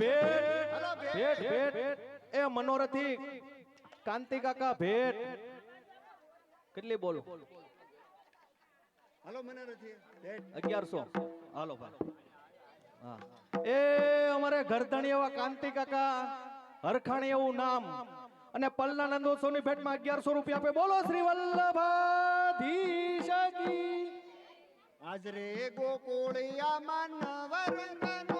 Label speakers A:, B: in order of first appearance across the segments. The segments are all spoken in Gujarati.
A: ભેટ ભેટ ભેટ એ મનોરથી કાંતિ કાકા ભેટ. કેટલી બોલો?
B: હલો મનોરથી ભેટ.
A: અગિયારસો. હાલો ભાઈ હા. એ અમારે ઘરધણી એવા કાંતિ કાકા હરખાણી એવું નામ. અને પલ્લા નંદોત્સવની ભેટમાં અગિયારસો રૂપિયા આપે. બોલો શ્રી વલ્લભાધી કી
B: હાજરે ગોકુળિયા માનવરંગનો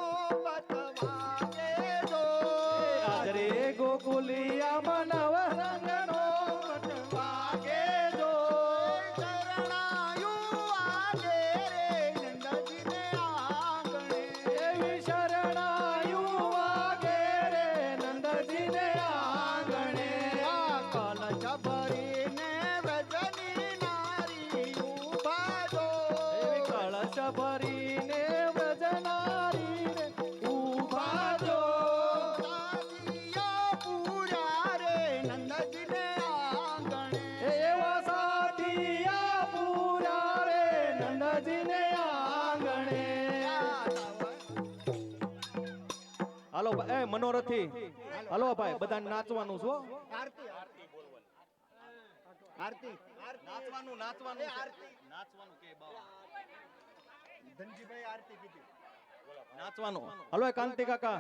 A: હાલો ભાઈ, એ મનોરથી. હાલો ભાઈ બધા નાચવાનું છો
B: આરતી આરતી.
A: નાચવાનું નાચવાનું
B: આરતી.
A: નાચવાનું કે
B: ધનજીભાઈ આરતી કીધી
A: નાચવાનું હાલો એ કાંતિ કાકા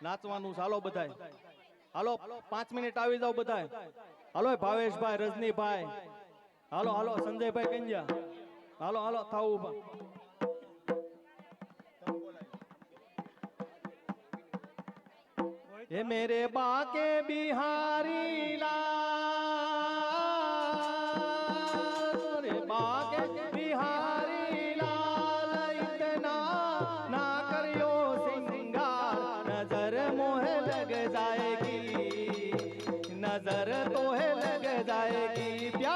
A: નાચવાનું છે હાલો બધાય હાલો પાંચ મિનિટ આવી જાવ બધાય હાલો એ ભાવેશભાઈ રજનીભાઈ હાલો હાલો સંજયભાઈ કંજા હાલો હાલો થાવ ઉભા ये मेरे बाके बिहारी लाल नजर तो है लग जाएगी प्यारे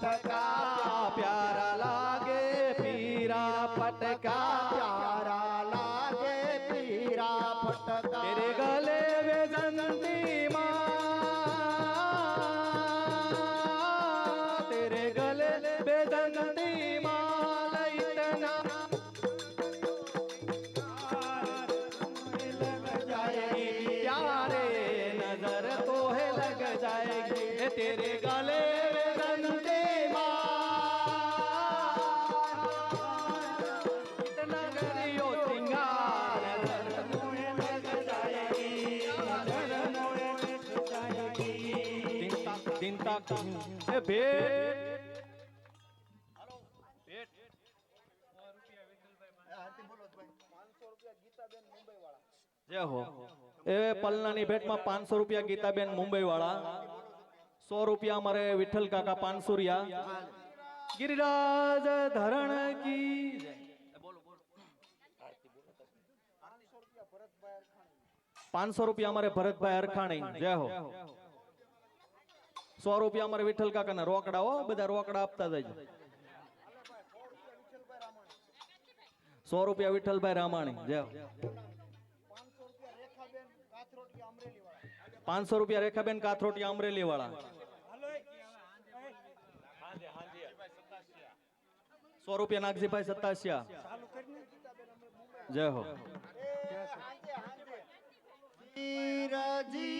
A: पटका प्यारा लागे पीरा पटका प्यारा लागे पीरा पटका तेरे गले वे जंती माँ तेरे गले वे जंती माँ इतना नज़र तो है लग जाएगी। तेरे गले એ ભેટમાં પાંચસો રૂપિયા ગીતાબેન મુંબઈ વાળા સો રૂપિયા અમારે વિઠ્ઠલ કાકા પાંચસો રિયા ગિરિરાજ ધરણ પાંચસો રૂપિયા અમારે ભરતભાઈ અરખાણી. જય હો. સો રૂપિયા અમારે વિઠ્ઠલ કાકાના રોકડા હો, બધા રોકડા આપતા જાય સો રૂપિયા વિઠ્ઠલભાઈ રામાણી જય પાંચસો રૂપિયા રેખાબેન કાથરોટિયા અમરેલી વાળા સો રૂપિયા નાગજીભાઈ સત્તાસિયા. જય હો.
B: રજીઓ